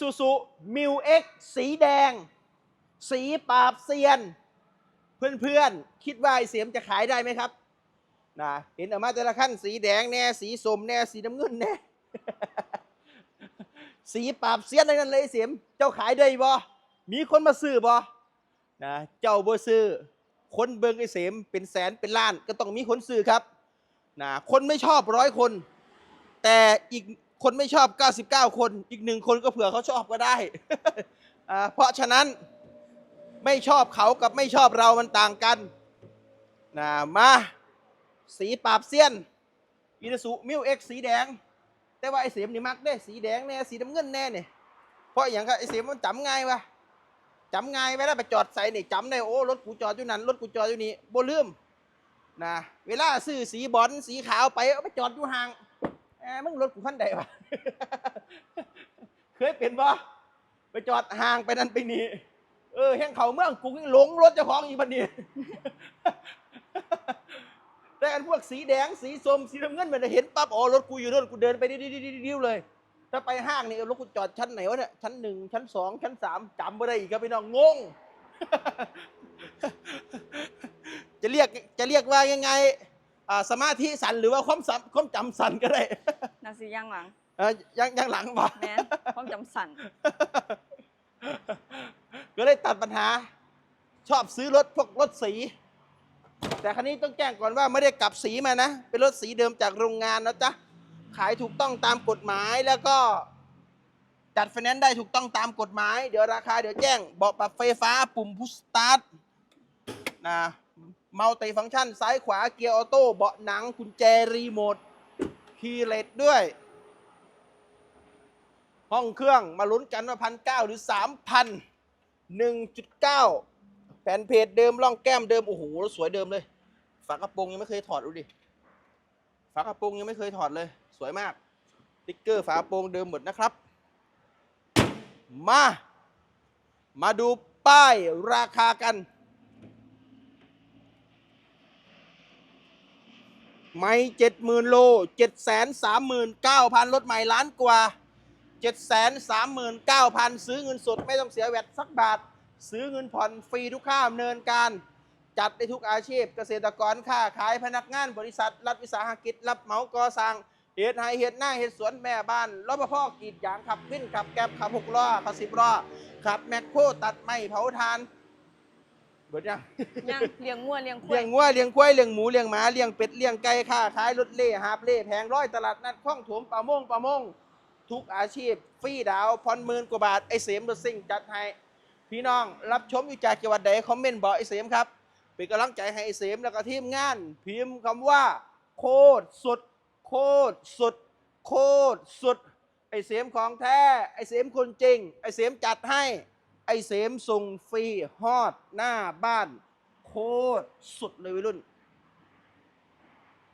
ซูซูมิวเอ็กสีแดง สีปราบเซียน เพื่อนๆ คิดว่าไอเสียมจะขายได้ไหมครับนะเห็นออกมาแต่ละขั้นสีแดงแน่ สีสมแน่ สีน้ำเงินแน่ สีปราบเซียนอะไรนั่นเลยไอ้เสียม เจ้าขายได้บ่มีคนมาซื้อบ่นะเจ้าบ่ซื้อ คนเบิงไอเสียมเป็นแสนเป็นล้านก็ต้องมีคนซื้อครับนะคนไม่ชอบร้อยคน แต่อีก คนไม่ชอบ 99 คน อีกหนึ่งคนก็เผื่อเขาชอบก็ได้อ่าเพราะฉะนั้นไม่ชอบเขากับไม่ชอบเรามันต่างกันนะมาสีปราบเซียนอีนสุมิวเอ็กสีแดง แต่ว่าไอเสียมนี่มักได้สีแดงแน่สีน้ำเงินแน่เนี่ยเพราะอย่างก็ไอเสียมมันจำง่ายวะจำง่ายเวลาไปจอดใส่เนี่ยจำได้โอ้รถกูจอดอยู่นั้นรถกูจอดอยู่นี่บ่ลืมนะเวลาซื้อสีบอลสีขาวไปเอาไปจอดอยู่ห่าง อบมึงรถกูคันใดวะเคยเป็นปะไปจอดห่างไปนั่นไปนี่เออแห่งเขาเมืองกูหลงรถเจ้าของอีกบันนี้แต่อันพวกสีแดงสีส้มสีน้ำเงินมันเห็นปั๊บอ๋อรถกูอยู่นู่นกูเดินไปดิ้วๆเลย ถ้าไปห้างนี่รถกูจอดชั้นไหนวะเนี่ยชั้นหนึ่งชั้นสองชั้นสามจำไม่ได้อีกครับพี่น้องงงจะเรียกจะเรียกว่ายังไง อ่าสมาธิสั่นหรือว่าความสัมความจำสั่นก็ได้นาซีย่างหลังเอ่อยังยังหลังบ่ แม่นความจำสั่นก็เลยตัดปัญหาชอบซื้อรถพวกรถสี แต่คันนี้ต้องแจ้งก่อนว่าไม่ได้กลับสีมานะ เป็นรถสีเดิมจากโรงงานนะจ๊ะ ขายถูกต้องตามกฎหมายแล้วก็ จัดไฟแนนซ์ได้ถูกต้องตามกฎหมาย เดี๋ยวราคาเดี๋ยวแจ้งเบาะปรับไฟฟ้าปุ่มพุชสตาร์ทนะ มัลติฟังก์ชัน ซ้ายขวาเกียร์ออโต้เบาะหนังกุญแจรีโมทคีย์เลสด้วย ห้องเครื่องมาลุ้นกันว่าพันเก้าหรือสามพันหนึ่งจุดเก้าแผ่นเพจเดิมร่องแก้มเดิม โอ้โหสวยเดิมเลย ฝากระโปรงยังไม่เคยถอดดูดิ ฝากระโปรงยังไม่เคยถอดเลย สวยมากติ๊กเกอร์ฝากระโปรงเดิมหมดนะครับ มา มาดูป้ายราคากัน ไม่เจ็ดหมื่นโลเจ็ดแสนสามหมื่นเก้าพันรถใหม่ล้านกว่าเจ็ดแสนสามหมื่นเก้าพันซื้อเงินสดไม่ต้องเสียแวดสักบาท ซื้อเงินผ่อนฟรีทุกค่าดำเนินการ จัดได้ทุกอาชีพเกษตรกรค้าขายพนักงานบริษัท รัฐวิสาหกิจ รับเหมาก่อสร้างเหตุไฮเหตุหน้าเหตุสวนแม่บ้านรปภกรีดยางขับวิ่นขับแกบขับหกล้อขับสิบล้อขับแมคโครตัดไม้เผาทาน เบิดยังย่างเลี้ยงงัวเลี้ยงควาเลี้ยยงวัวเลี้ยงควายเลี้ยงหมูเลี้ยงหมาเลี้ยงเป็ดเลี้ยงไก่ค้าขายรถเล่หาบเล่แพงร้อยตลาดนัดคล้องถมประมงประมง ทุกอาชีพฟรีดาวผ่อนหมื่นกว่าบาทไอเสมรถซิ่งจัดให้พี่น้องรับชมอยู่จากจังหวัดใดคอมเมนต์บอกไอเสมครับเป็นกำลังใจให้ไอเสมแล้วก็ทีมงาน พิมพ์คำว่า โคตรสุด โคตรสุด โคตรสุด ไอเสมของแท้ไอเสมคนจริง ไอเสมจัดให้ ไอเสมส่งฟรีฮอดหน้าบ้าน โคตรสุดเลยวัยรุ่น